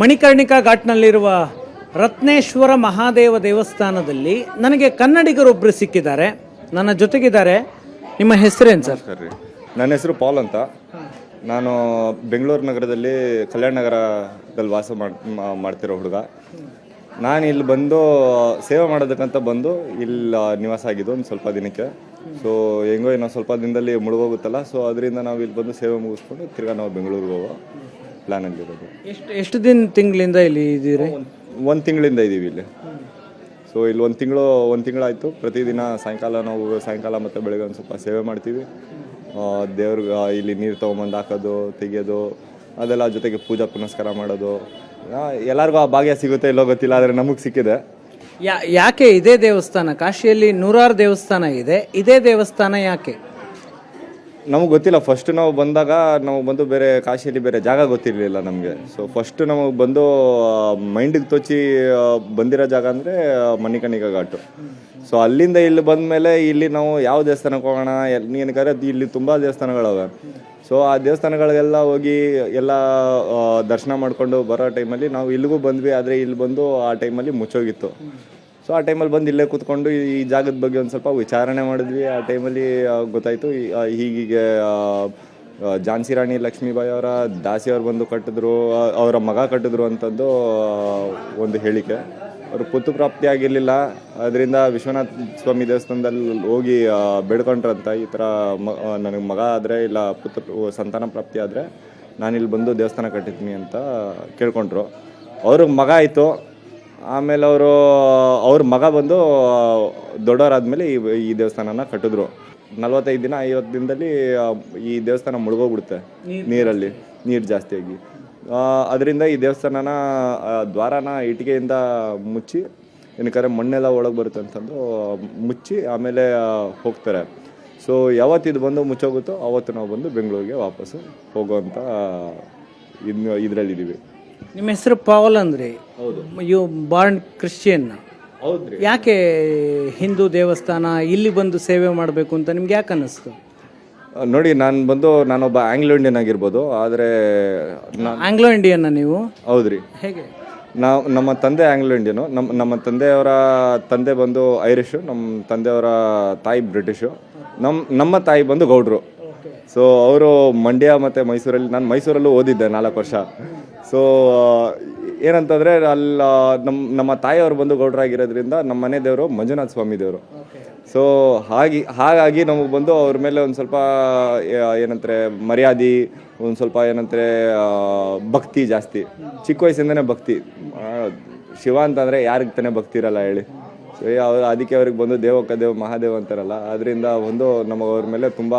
ಮಣಿಕರ್ಣಿಕಾ ಘಾಟ್ನಲ್ಲಿರುವ ರತ್ನೇಶ್ವರ ಮಹಾದೇವ ದೇವಸ್ಥಾನದಲ್ಲಿ ನನಗೆ ಕನ್ನಡಿಗರೊಬ್ಬರು ಸಿಕ್ಕಿದ್ದಾರೆ. ನನ್ನ ಜೊತೆಗಿದ್ದಾರೆ. ನಿಮ್ಮ ಹೆಸರೇನು ಸರ್? ಸರ್ ನನ್ನ ಹೆಸರು ಪಾಲ್ ಅಂತ. ನಾನು ಬೆಂಗಳೂರು ನಗರದಲ್ಲಿ ಕಲ್ಯಾಣ ನಗರದಲ್ಲಿ ವಾಸ ಮಾಡ್ತಿರೋ ಹುಡುಗ. ನಾನು ಇಲ್ಲಿ ಬಂದು ಸೇವೆ ಮಾಡೋದಕ್ಕಂತ ಬಂದು ಇಲ್ಲಿ ನಿವಾಸ ಆಗಿದ್ದು ಒಂದು ಸ್ವಲ್ಪ ದಿನಕ್ಕೆ. ಸೊ ಹೆಂಗೋ ಇನ್ನೊಂದು ಸ್ವಲ್ಪ ದಿನದಲ್ಲಿ ಮುಳುಗೋಗುತ್ತಲ್ಲ. ಸೊ ಅದರಿಂದ ನಾವು ಇಲ್ಲಿ ಬಂದು ಸೇವೆ ಮುಗಿಸ್ಕೊಂಡು ತಿರ್ಗಾ ನಾವು ಬೆಂಗಳೂರಿಗೆ ಹೋಗೋ ಪ್ಲ್ಯಾನಲ್ಲಿರೋದು ಎಷ್ಟು ಎಷ್ಟು ದಿನ ತಿಂಗಳಿಂದ ಇಲ್ಲಿ ಇದ್ದೀರಿ? ಒಂದು ತಿಂಗಳಿಂದ ಇದ್ದೀವಿ ಇಲ್ಲಿ. ಸೊ ಇಲ್ಲಿ ಒಂದು ತಿಂಗಳು ಒಂದು ತಿಂಗಳಾಯಿತು. ಪ್ರತಿದಿನ ಸಾಯಂಕಾಲ ನಾವು ಸಾಯಂಕಾಲ ಮತ್ತು ಬೆಳಗ್ಗೆ ಒಂದು ಸ್ವಲ್ಪ ಸೇವೆ ಮಾಡ್ತೀವಿ. ದೇವ್ರಿಗೆ ಇಲ್ಲಿ ನೀರು ತೊಗೊಂಬಂದು ಹಾಕೋದು ತೆಗೆಯೋದು ಅದೆಲ್ಲ ಜೊತೆಗೆ ಪೂಜಾ ಪುನಸ್ಕಾರ ಮಾಡೋದು. ಎಲ್ಲರಿಗೂ ಆ ಭಾಗ್ಯ ಸಿಗುತ್ತೆ ಇಲ್ಲೋ ಗೊತ್ತಿಲ್ಲ ಆದರೆ ನಮಗೆ ಸಿಕ್ಕಿದೆ. ಯಾ ಯಾಕೆ ಇದೇ ದೇವಸ್ಥಾನ? ಕಾಶಿಯಲ್ಲಿ ನೂರಾರು ದೇವಸ್ಥಾನ ಇದೆ. ಇದೇ ದೇವಸ್ಥಾನ ಯಾಕೆ? ನಮಗೆ ಗೊತ್ತಿಲ್ಲ. ಫಸ್ಟ್ ನಾವು ಬಂದಾಗ ನಾವು ಬಂದು ಬೇರೆ ಕಾಶಿಯಲ್ಲಿ ಬೇರೆ ಜಾಗ ಗೊತ್ತಿರಲಿಲ್ಲ ನಮಗೆ. ಸೊ ಫಸ್ಟ್ ನಮಗೆ ಬಂದು ಮೈಂಡಿಗೆ ತೋಚಿ ಬಂದಿರೋ ಜಾಗ ಅಂದರೆ ಮಣಿಕಣಿಕ ಘಾಟು. ಸೊ ಅಲ್ಲಿಂದ ಇಲ್ಲಿ ಬಂದಮೇಲೆ ಇಲ್ಲಿ ನಾವು ಯಾವ ದೇವಸ್ಥಾನಕ್ಕೆ ಹೋಗೋಣ ನೀನು ಏನಕ್ಕಾದ್ರೆ ಇಲ್ಲಿ ತುಂಬ ದೇವಸ್ಥಾನಗಳವೆ. ಸೊ ಆ ದೇವಸ್ಥಾನಗಳಿಗೆಲ್ಲ ಹೋಗಿ ಎಲ್ಲ ದರ್ಶನ ಮಾಡಿಕೊಂಡು ಬರೋ ಟೈಮಲ್ಲಿ ನಾವು ಇಲ್ಲಿಗೂ ಬಂದ್ವಿ. ಆದರೆ ಇಲ್ಲಿ ಬಂದು ಆ ಟೈಮಲ್ಲಿ ಮುಚ್ಚೋಗಿತ್ತು. ಸೊ ಆ ಟೈಮಲ್ಲಿ ಬಂದು ಇಲ್ಲೇ ಕೂತ್ಕೊಂಡು ಈ ಜಾಗದ ಬಗ್ಗೆ ಒಂದು ಸ್ವಲ್ಪ ವಿಚಾರಣೆ ಮಾಡಿದ್ವಿ. ಆ ಟೈಮಲ್ಲಿ ಗೊತ್ತಾಯಿತು ಹೀಗೀಗೆ ಝಾನ್ಸಿ ರಾಣಿ ಲಕ್ಷ್ಮೀಬಾಯಿ ಅವರ ದಾಸಿ ಅವ್ರು ಬಂದು ಕಟ್ಟಿದ್ರು ಅವರ ಮಗ ಕಟ್ಟಿದ್ರು ಅಂಥದ್ದು ಒಂದು ಹೇಳಿಕೆ. ಅವರು ಪುತ್ತು ಪ್ರಾಪ್ತಿ ಆಗಿರಲಿಲ್ಲ. ಅದರಿಂದ ವಿಶ್ವನಾಥ ಸ್ವಾಮಿ ದೇವಸ್ಥಾನದಲ್ಲಿ ಹೋಗಿ ಬೇಡ್ಕೊಂಡ್ರಂತ ಈ ಥರ ಮ ನನಗೆ ಮಗ ಆದರೆ ಇಲ್ಲ ಪುತ್ರ ಸಂತಾನ ಪ್ರಾಪ್ತಿ ಆದರೆ ನಾನಿಲ್ಲಿ ಬಂದು ದೇವಸ್ಥಾನ ಕಟ್ಟಿದ್ದೀನಿ ಅಂತ ಕೇಳ್ಕೊಂಡ್ರು. ಅವ್ರಿಗೆ ಮಗ ಆಯಿತು. ಆಮೇಲೆ ಅವರು ಅವ್ರ ಮಗ ಬಂದು ದೊಡ್ಡವರಾದ್ಮೇಲೆ ಈ ಈ ದೇವಸ್ಥಾನನ ಕಟ್ಟಿದ್ರು. ನಲ್ವತ್ತೈದು ದಿನ ಐವತ್ತು ದಿನದಲ್ಲಿ ಈ ದೇವಸ್ಥಾನ ಮುಳುಗೋಗ್ಬಿಡುತ್ತೆ ನೀರಲ್ಲಿ ನೀರು ಜಾಸ್ತಿಯಾಗಿ. ಅದರಿಂದ ಈ ದೇವಸ್ಥಾನನ ದ್ವಾರನ ಇಟ್ಟಿಗೆಯಿಂದ ಮುಚ್ಚಿ ಏನಕ್ಕಾದ್ರೆ ಮಣ್ಣೆಲ್ಲ ಒಳಗೆ ಬರುತ್ತೆ ಅಂತಂದು ಮುಚ್ಚಿ ಆಮೇಲೆ ಹೋಗ್ತಾರೆ. ಸೊ ಯಾವತ್ತಿದು ಬಂದು ಮುಚ್ಚೋಗುತ್ತೋ ಅವತ್ತು ನಾವು ಬಂದು ಬೆಂಗಳೂರಿಗೆ ವಾಪಸ್ಸು ಹೋಗೋವಂಥ ಇನ್ನು ಇದರಲ್ಲಿದ್ದೀವಿ. ನಿಮ್ಮ ಹೆಸರು ಪಾವಲ್ ಅಂದ್ರಿ ಯು ಬಾರ್ನ್ ಕ್ರಿಶ್ಚಿಯನ್ ಹೌದ್ರಿ. ಯಾಕೆ ಹಿಂದೂ ದೇವಸ್ಥಾನ ಇಲ್ಲಿ ಬಂದು ಸೇವೆ ಮಾಡಬೇಕು ಅಂತ ನಿಮ್ಗೆ ಯಾಕೆ ಅನ್ನಿಸ್ತು? ನೋಡಿ ನಾನು ಬಂದು ನಾನೊಬ್ಬ ಆಂಗ್ಲೋ ಇಂಡಿಯನ್ ಆಗಿರ್ಬೋದು ಆದರೆ ಆಂಗ್ಲೋ ಇಂಡಿಯನ್ನ ನೀವು? ಹೌದ್ರಿ. ಹೇಗೆ? ನಾವು ನಮ್ಮ ತಂದೆ ಆಂಗ್ಲೋ ಇಂಡಿಯನು ನಮ್ಮ ನಮ್ಮ ತಂದೆಯವರ ತಂದೆ ಬಂದು ಐರಿಷು ನಮ್ಮ ತಂದೆಯವರ ತಾಯಿ ಬ್ರಿಟಿಷು ನಮ್ಮ ನಮ್ಮ ತಾಯಿ ಬಂದು ಗೌಡ್ರು. ಸೊ ಅವರು ಮಂಡ್ಯ ಮತ್ತು ಮೈಸೂರಲ್ಲಿ ನಾನು ಮೈಸೂರಲ್ಲೂ ಓದಿದ್ದೆ ನಾಲ್ಕು ವರ್ಷ. ಸೊ ಏನಂತಂದರೆ ಅಲ್ಲ ನಮ್ಮ ನಮ್ಮ ತಾಯಿಯವರು ಬಂದು ಗೌಡ್ರಾಗಿರೋದ್ರಿಂದ ನಮ್ಮ ಮನೆ ದೇವರು ಮಂಜುನಾಥ ಸ್ವಾಮಿ ದೇವರು. ಸೊ ಹಾಗೆ, ಹಾಗಾಗಿ ನಮಗೆ ಬಂದು ಅವ್ರ ಮೇಲೆ ಒಂದು ಸ್ವಲ್ಪ ಏನಂತಾರೆ ಮರ್ಯಾದೆ, ಒಂದು ಸ್ವಲ್ಪ ಏನಂತಾರೆ ಭಕ್ತಿ ಜಾಸ್ತಿ. ಚಿಕ್ಕ ವಯಸ್ಸಿಂದನೇ ಭಕ್ತಿ. ಶಿವ ಅಂತಂದರೆ ಯಾರಿಗೆ ತಾನೇ ಭಕ್ತಿ ಇರಲ್ಲ ಹೇಳಿ. ಅವ್ರು ಅದಕ್ಕೆ ಅವ್ರಿಗೆ ಬಂದು ದೇವಕ್ಕ ದೇವ ಮಹಾದೇವ ಅಂತಾರಲ್ಲ ಅದರಿಂದ ಒಂದು ನಮಗೆ ಅವ್ರ ಮೇಲೆ ತುಂಬ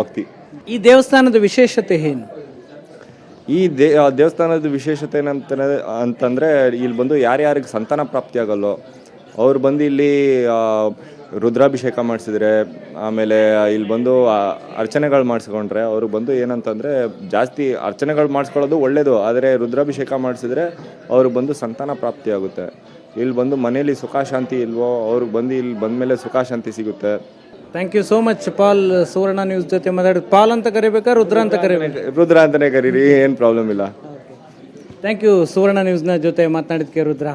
ಭಕ್ತಿ. ಈ ದೇವಸ್ಥಾನದ ವಿಶೇಷತೆ ಏನು? ಈ ದೇ ದೇವಸ್ಥಾನದ ವಿಶೇಷತೆ ಏನಂತ ಅಂತಂದರೆ ಇಲ್ಲಿ ಬಂದು ಯಾರ್ಯಾರಿಗೆ ಸಂತಾನ ಪ್ರಾಪ್ತಿ ಆಗಲ್ಲೋ ಅವ್ರು ಬಂದು ಇಲ್ಲಿ ರುದ್ರಾಭಿಷೇಕ ಮಾಡಿಸಿದ್ರೆ ಆಮೇಲೆ ಇಲ್ಲಿ ಬಂದು ಅರ್ಚನೆಗಳು ಮಾಡಿಸ್ಕೊಂಡ್ರೆ ಅವ್ರಿಗೆ ಬಂದು ಏನಂತಂದರೆ ಜಾಸ್ತಿ ಅರ್ಚನೆಗಳು ಮಾಡಿಸ್ಕೊಳ್ಳೋದು ಒಳ್ಳೆಯದು ಆದರೆ ರುದ್ರಾಭಿಷೇಕ ಮಾಡಿಸಿದ್ರೆ ಅವ್ರಿಗೆ ಬಂದು ಸಂತಾನ ಪ್ರಾಪ್ತಿ ಆಗುತ್ತೆ ಇಲ್ಲಿ ಬಂದು ಮನೇಲಿ ಸುಖ ಶಾಂತಿ ಇಲ್ವೋ ಅವ್ರಿಗೆ ಬಂದು ಇಲ್ಲಿ ಬಂದ ಮೇಲೆ ಸುಖ ಶಾಂತಿ ಸಿಗುತ್ತೆ. ಥ್ಯಾಂಕ್ ಯು ಸೋ ಮಚ್ ಪಾಲ್ ಸುವರ್ಣ ನ್ಯೂಸ್ ಜೊತೆ ಮಾತಾಡಿ ಪಾಲ್ ಅಂತ ಕರಿಬೇಕಾ ರುದ್ರ ಅಂತ ಕರಿಬೇಕು? ರುದ್ರ ಅಂತಲೇ ಕರೀರಿ ಏನು ಪ್ರಾಬ್ಲಮ್ ಇಲ್ಲ. ಥ್ಯಾಂಕ್ ಯು ಸುವರ್ಣ ನ್ಯೂಸ್ನ ಜೊತೆ ಮಾತನಾಡಿದ್ಕೆ ರುದ್ರ.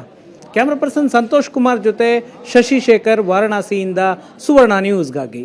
ಕ್ಯಾಮ್ರಾ ಪರ್ಸನ್ ಸಂತೋಷ್ ಕುಮಾರ್ ಜೊತೆ ಶಶಿಶೇಖರ್ ವಾರಣಾಸಿಯಿಂದ ಸುವರ್ಣ ನ್ಯೂಸ್ಗಾಗಿ.